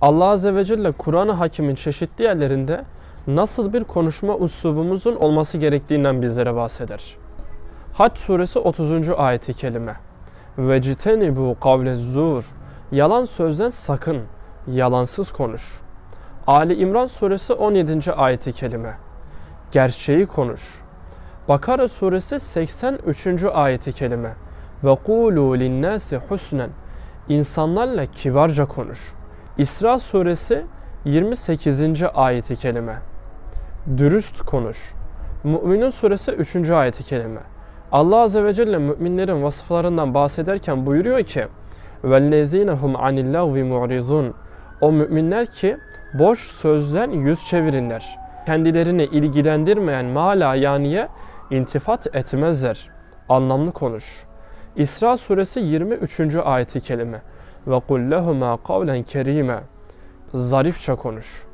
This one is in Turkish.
Allah Azze ve Celle Kur'an-ı Hakim'in çeşitli yerlerinde nasıl bir konuşma uslubumuzun olması gerektiğinden bizlere bahseder. Hac suresi 30. ayeti kelime. Ve bu kavle zur. Yalan sözden sakın, yalansız konuş. Ali İmran suresi 17. ayeti kelime. Gerçeği konuş. Bakara suresi 83. ayeti kelime. Ve kulu linnâsi husnen. İnsanlarla kibarca konuş. İsra suresi 28. ayeti kelime. Dürüst konuş. Müminun suresi 3. ayeti kelime. Allah Azze ve Celle müminlerin vasıflarından bahsederken buyuruyor ki وَالَّذ۪ينَ هُمْ عَنِ اللّٰهِ مُعْرِضُونَ O müminler ki boş sözden yüz çevirinler. Kendilerini ilgilendirmeyen mala yaniye intifat etmezler. Anlamlı konuş. İsra suresi 23. ayeti kelime. Ve kul lehuma kavlen kerime. Zarifçe konuş.